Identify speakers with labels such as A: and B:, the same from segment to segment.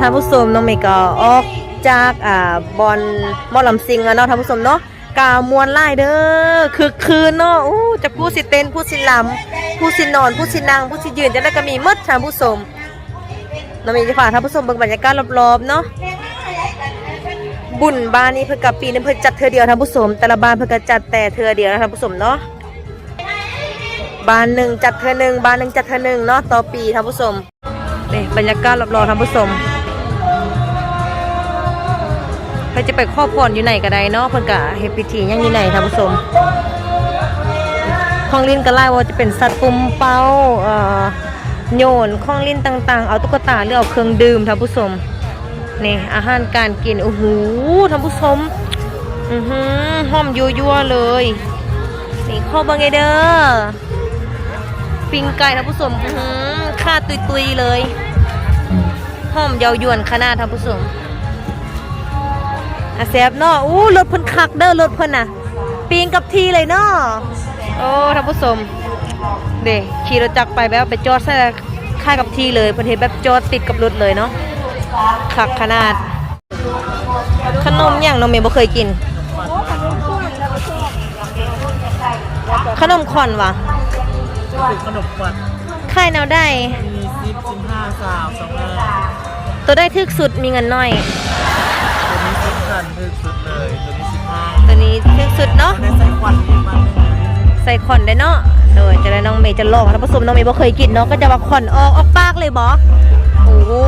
A: ท่านผู้ชมน้องเมย์ก็ออกจากอ่าบอลมอลำซิงแล้วเนาะท่านผู้ชมเนาะกามวนไล่เด้อคือคืนเนาะอู้จะผู้สิเต้นผู้สิลำผู้สินอนผู้สินั่งผู้สิยืนจะได้ก็มีมดท่านผู้ชมน้องเมย์จะฝากท่านผู้ชมเบิ่งบรรยากาศรอบๆเนาะบุญบ้านนี้เพิ่นกับปีนึงเพิ่นจัดเทื่อเดียวท่านผู้ชมแต่ละบ้านเพิ่นก็จัดแต่เทื่อเดียวนะท่านผู้ชมเนาะบ้านหนึ่งจัดเทื่อหนึ่งบ้านหนึ่งจัดเทื่อหนึ่งเนาะต่อปีท่านผู้ชมนี่บรรยากาศรอบๆท่านผู้ชม พิ่นจะไปครอบครัวอยู่ไหนก็ได้เนาะเพิ่นก็เฮ็ดพิธียังอยู่ไหนท่านผู้ชมของลิ้นก็ไล่ว่าจะเป็นสัตว์ปุ่มเป้าเอ่อโยนของลิ้นต่างๆ เอาตุ๊กตาหรือเอาเครื่องดื่มท่านผู้ชมนี่อาหารการกินโอ้โหท่านผู้ชมอือหือหอมยั่วๆเลยนี่ข้าวบังไงเด้อปิ้งไก่ท่านผู้ชมอื้อหือค่าตุยๆเลยหอมเยาวยวนขนาดท่านผู้ชม อาแซบเนาะอู้รถเพิ่นคักเด้อรถเพิ่นน่ะ ปีงกับทีเลยเนาะโอ้ท่านผู้ชมเด้ขี่รถจักรไปแบบไปจอดใส่ค่ายกับทีเลยเพิ่นเห็นแบบจอดติดกับรถเลยเนาะคักขนาด ขนมอย่างน้องเมย์บ่เคยกิน ขนมคอนวะ
B: คือขนมควัน
A: ค่ายแนวได้
B: มีซิปสิบห้าสาวสองเออ
A: ตัวได้ทึกสุดมีเงินน้อย
B: ตัว นี้ซิปกันคือสุดเลยตัวนี้สิบห้า
A: ตัวนี้ทึกสุดเนาะ
B: ได้ใส่ควันอีกมันหนึง
A: ใส่ขอนได้เนาะโดยจะได้น้องเมย์จะลองถ้าผสมน้องเมย์บ่เคยกินเนาะก็จะว่าขอนออกออกปากเลยบอโอ้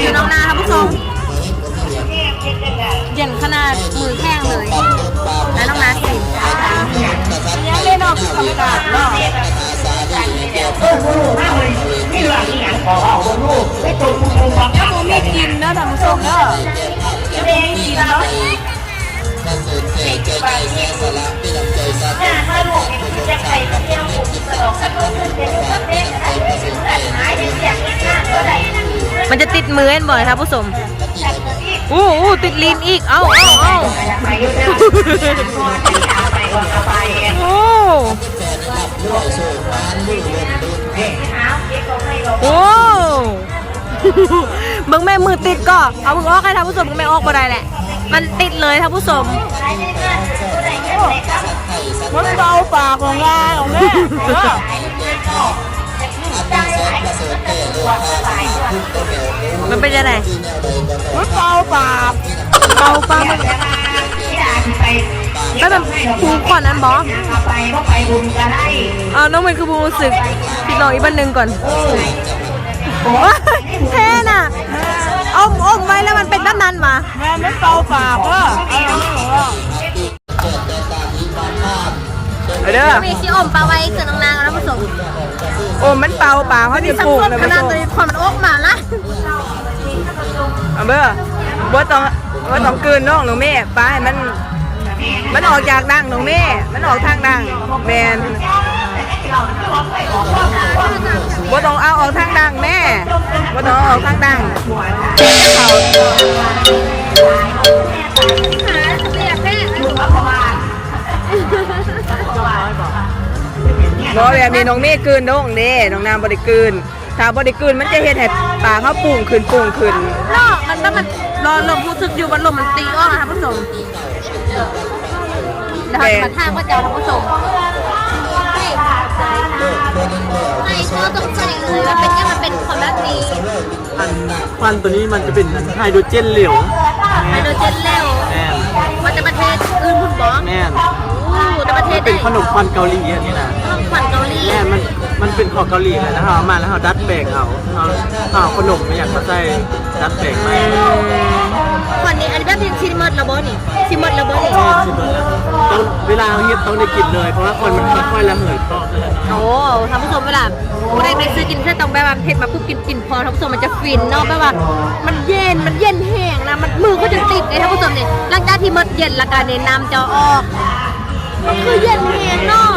B: อ
A: ยู่น้องนาครับผู้ชมเย็นขนาดมือแห้งเลย แล้วน้องนาสิยังเล่นออกธรรมดาเนาะแล้วผมมีกินเนาะท่านผู้ชมเนาะแล้วผมมีกินเนาะ มันจะติดมือเอ็นบ่อยครับผู้ชมอู้อู้ติดลิ้นอีก เอาเอาเอาโอ้โอ้เบิ่งแม่มือติดก็ เอามึงออกให้ท่านผู้ชมมึงไม่ออกบ่ได้แหละ มันติดเลยท่านผู้ชม
B: มันเบาปากของงานของแม่เออ
A: มันเป็นยังไง
B: มันเบาปาก
A: เบาป้ามันแล้วแบบผูขอนนั้นบอเอาน้องเมย์คือบูรู้สึกผิดลองอีกบันหนึ่งก่อนว้ายเท่น่ะอมอมไว้แล้วมันเป็นด้านนั้นมา
B: แม่ไม่เป่าปากว่ะเอาเด้อ
A: มีชีอมปลาไว้เกิดนางๆแล้วผสม
B: โอ้มันเปล่าปาเขาจะปลูกเลย
A: ข
B: มัน
A: นาดตัวนี้พอมันอกมาละ
B: เอาเบ้อบ่ต้องบ่ต้องกลืนน้องหนูแม่ป้าให้มัน มันออกจากดังหนูแม่ มันออกทางดังแมนบ่ต้องเอาออกทางดังแม่บ่ต้องเอาออกทางดังเขา บ่แบบนี้น้องเมฆกลืนน้องเด้น้องน้ำบ่ได้กลืนถ้าบ่ได้กลืนมันจะเฮ็ดให้ปากเขาปุ้งขึ้นปุ้งขึ้น
A: นอกมันก็มันรอลมรู้สึกอยู่ว่าลมมันตีออกนะคะผสมเดี๋ยวเราจะมาทางว่าจะเอาผสมไม่ไม่ชอบตกใจเลยมันเป็นยังมันเป็นความรักดี
C: อันควันตัวนี้มันจะเป็นไฮโดรเจนเหลว
A: ไฮโดรเจนเร็ว
C: แน่น
A: มันจะประเทศอื่นคุณบอก
C: แน่น
A: อู้แต่ประ เทศ
C: เป็นขนมควันเกาหลีอันนี้นะ
A: ต้องขวัญเกาหลี
C: แน่นมันมันเป็นของเกาหลีเลยนะฮะเอามาแล้วเราดัดแปลงเอาเอาเอาขนมไม่อยากมาใส่ดัดแปลงมา
A: ขวัญนี่อันนี้แบบชิมมดระเบิดนี่ชิมมดระเบิดนี่
C: ต้องเวลาเราเฮ็ดต้องได้กินเลย เพราะว่าคนมันค่อยๆระเหยต่อเลยนะ
A: โอ้ท่านผู้ชมเวลาผู้ใดไปซื้อกินแค่ต้องแบบว่าเผ็ดมาปุ๊บกินกินพอท่านผู้ชมมันจะฟินเนาะแบบว่า มันเย็นมันเย็นแห้งนะมันมือก็จะติดไงท่านผู้ชมเนี่ยหลังจากที่มดเย็นและการเนน้ำจะออก มันคือเย็นแหงเนาะ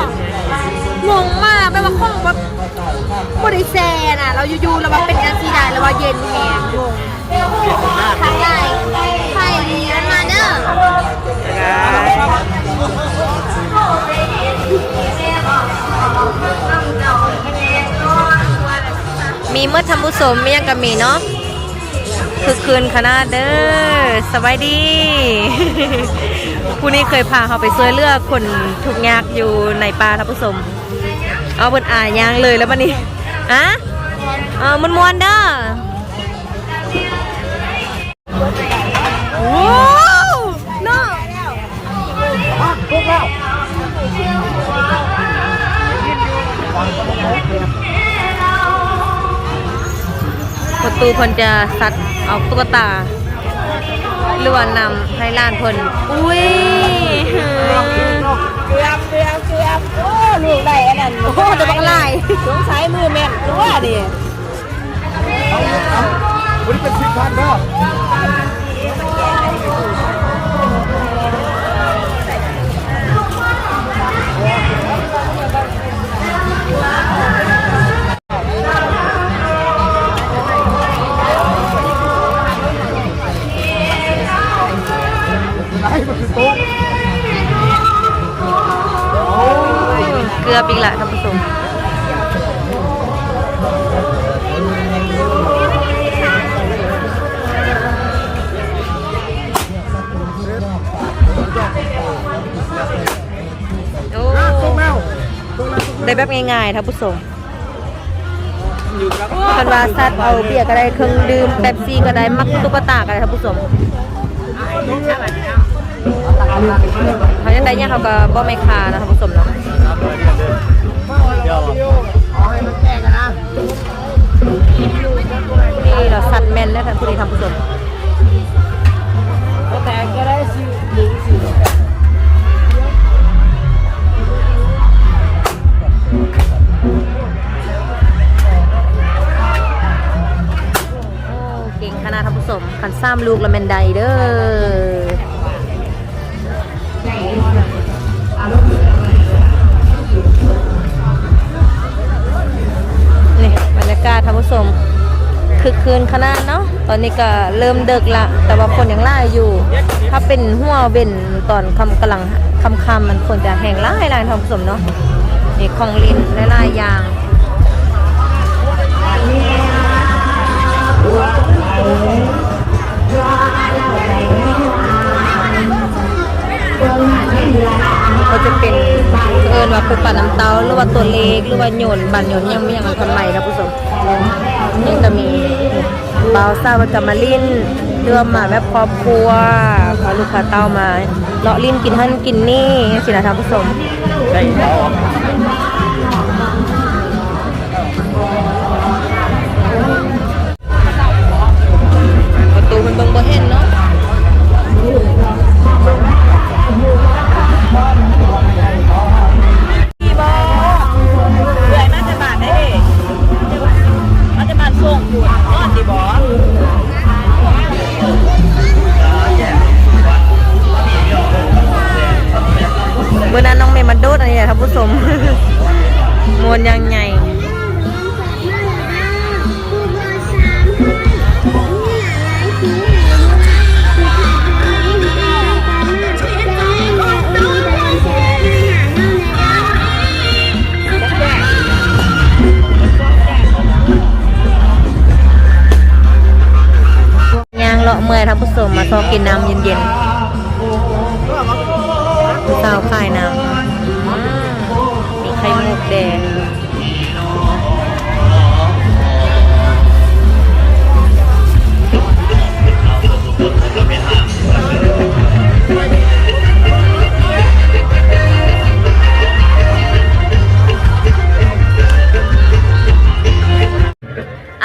A: งงมากแบบว่าข้องแบบบริแซน่ะ เราอยู่ๆเราว่าเป็นการซีได้เราว่าเย็นแหงงงทางได้ไข่ดีแล้วมาเด้อมีเมื่อทำบุสมมียังกับมีเนาะ คือคืนขนาดเด้อสบายดี ผู้นี้เคยพาเขาไปช่วยเลือกคนทุกยากอยู่ในป่าทับผสม เอาบนอ่ายางเลยแล้วมันนี่อะเออมันมวนเด้อว้าวเนาประตูเพิ่นจะซัด เอาตุ๊กตาหรือว่านำให้ล้านเพิ่นอุ้ย
B: เกือบเกือบเกือบเกือบโอ้ลูกได้อันนั้น
A: โอ้โหจะบังลาย
B: สงสัยมือแม่นตัวดิวันนี้เป็นสิบพันเด้อ
A: เกลือบอีกละท่านผู้ชมได้แบบง่ายๆท่านผู้ชม
C: อยู่กั
A: นว่าซัดเอาเบียร์ก็ได้เครื่องดื่มเป๊ปซี่ก็ได้มักตุ๊กตาก็ได้ท่านผู้ชม เขาจะได้เนี่ยเขาก็บ่ไม่คานะท่านผู้ชมเนาะ
C: เดี๋ยว
A: นี่เราซัดแมนแล้วท่านผู้นี้ท่านผู้ชม
B: แต่ก็ได้สิหนึ่งสิ
A: โอ้เก่งขนาดท่านผู้ชมคันซ้ำลูกละแมนใดเด้อ ผู้ชมคือคืนขนาดเนาะตอนนี้ก็เริ่มเดึกละ แต่ว่าคนยังล่าอยู่ ถ้าเป็นหัวเว้นตอนคำกำลังคำคำมันควรจะแห้งล่าลายท่านผู้ชมเนาะนี่ของลินหลายๆอย่า เขาจะเป็นเอินว่าปูปลาน้ำเต้าหรือว่าตัวเล็กหรือว่าโยนบันโยนยังไม่ยังทำไมครับผู้ชมนี่จะมีเบาซาว่าจามาลินเรือมาแบบครอบครัวพาลูกค้าเต้ามาเลาะลิ้นกินหั่นกินนี่สินะท่านผู้ชม
C: ได้
A: อยท่านผู้ชมมาซอกกินน้ำเย็นๆสาวขายน้ำ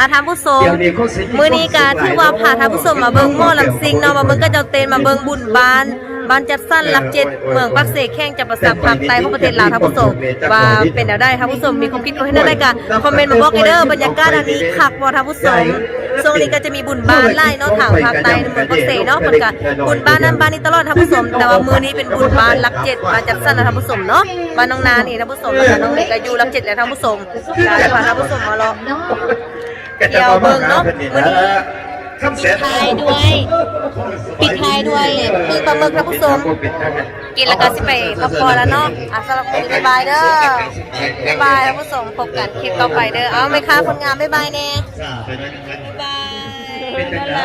A: อาท่านผู้ชมมื้อนี้ก็ถือว่าพาท่านผู้ชมมาเบิ่งหม้อลำซิงเนาะมาเบิ่งก็เจ้าเต้นมาเบิ่งบุญบ้านบ้านจัดสรรหลักเจ็ดเมืองปักเสกแข่งจะประสับภาคใต้ของประเทศลาวท่านผู้ชมว่าเป็นแนวได้ท่านผู้ชมมีความคิดความเห็นอะไรกันคอมเมนต์มาบอกกันเด้อบรรยากาศอันนี้คักบ่ท่านผู้ชม ช่วงนี้ก็จะมีบุญบ้านไล่เนาะทางภาคใต้เมืองปักเสกเนาะเพิ่นก็บุญบ้านนั้นบ้านนี้ตลอดท่านผู้ชมแต่ว่ามื้อนี้เป็นบุญบ้านหลักเจ็ดบ้านจัดสรรนะท่านผู้ชมเนาะบ้านน้องนานี่ท่านผู้ชมแล้วก็น้องเล็กก็อยู่หลักเจ็ดแล้วท่านผู้ชมก็จะพาท่านผู้ชมมาลองเดี๋ยวเบิ่งเนาะวันนี้ ปิดท้ายด้วย ปิดท้ายด้วยคือปลาหมึกนะผู้ชมกินแล้วก็สิไปพักผ่อนแล้วเนาะอะสำหรับวันนี้บ๊ายบายเด้อบ๊ายบายท่านผู้ชมพบกันคลิปต่อไปเด้อเอาไหมคะคนงามบ๊ายบายแน่บ๊ายบาย
D: เป็นจังได